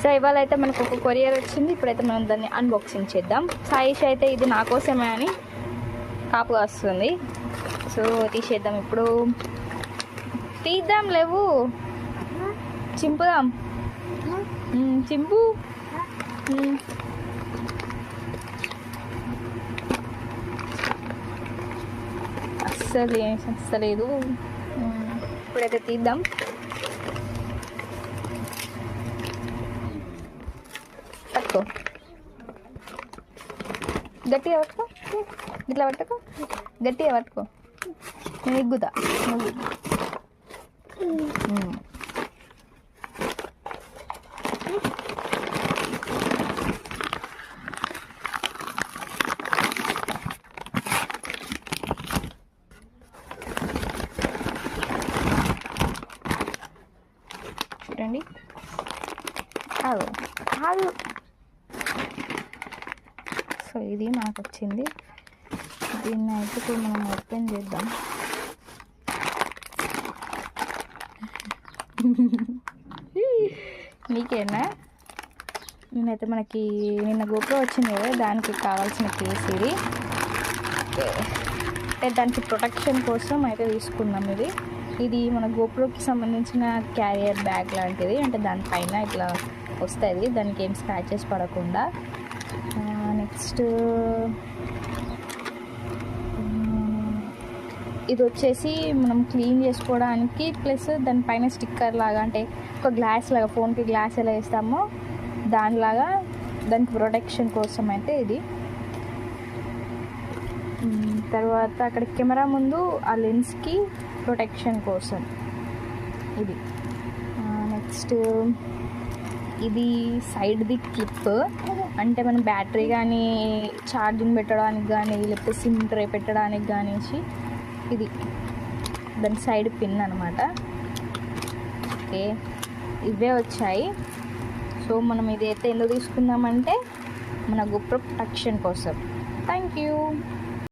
So ఇవాళ అయితే మనకు ఒక కొరియర్ వచ్చింది. ఇప్పుడైతే మనం దాన్ని అన్బాక్సింగ్ చేద్దాం. సాయిష్ అయితే ఇది నా కోసమే అని కాపుగా వస్తుంది సో తీసేద్దాం ఇప్పుడు. తీద్దాం లేవు. చింపుదాం. చింపు. అస్సలు అస్సలేదు. ఇప్పుడైతే తీద్దాం. పట్టుకో గట్టిగా పట్టుకో. ఇట్లా పట్టుకో. గట్టిగా పట్టుకో. నేను ఎగ్గుతా. చూడండి ఆగు. సో ఇది మనకు వచ్చింది దీన్ని అయితే ఇప్పుడు మనం ఓపెన్ చేద్దాం. నీకేనా? నేనైతే మనకి నిన్న గోపురం వచ్చింది కదా దానికి కావాల్సిన కేస్ ఇది. అంటే దానికి ప్రొటెక్షన్ కోసం అయితే తీసుకున్నాం ఇది. ఇది మన గోప్రోకి సంబంధించిన క్యారియర్ బ్యాగ్ లాంటిది. అంటే దానిపైన ఇట్లా వస్తుంది. దానికి ఏం స్క్రాచెస్ పడకుండా. Uh, నెక్స్ట్ uh, uh, ఇది వచ్చేసి మనం క్లీన్ చేసుకోవడానికి ప్లస్ దానిపైన స్టిక్కర్ లాగా అంటే ఒక గ్లాస్ లాగా ఫోన్కి గ్లాస్ ఎలా వేస్తామో దానిలాగా దానికి ప్రొటెక్షన్ కోసం అయితే ఇది. తర్వాత అక్కడ కెమెరా ముందు ఆ లెన్స్కి ప్రొటెక్షన్ కోసం ఇది. నెక్స్ట్ ఇది సైడ్ది క్లిప్ అంటే మనం బ్యాటరీ కానీ ఛార్జింగ్ పెట్టడానికి కానీ లేకపోతే సిమ్ ట్రే పెట్టడానికి కానీ ఇది దాని సైడ్ పిన్ అనమాట ఓకే ఇవే వచ్చాయి. సో మనం ఇది అయితే ఎందుకు తీసుకుందామంటే మన గొప్ప ప్రొటెక్షన్ కోసం. Thank you.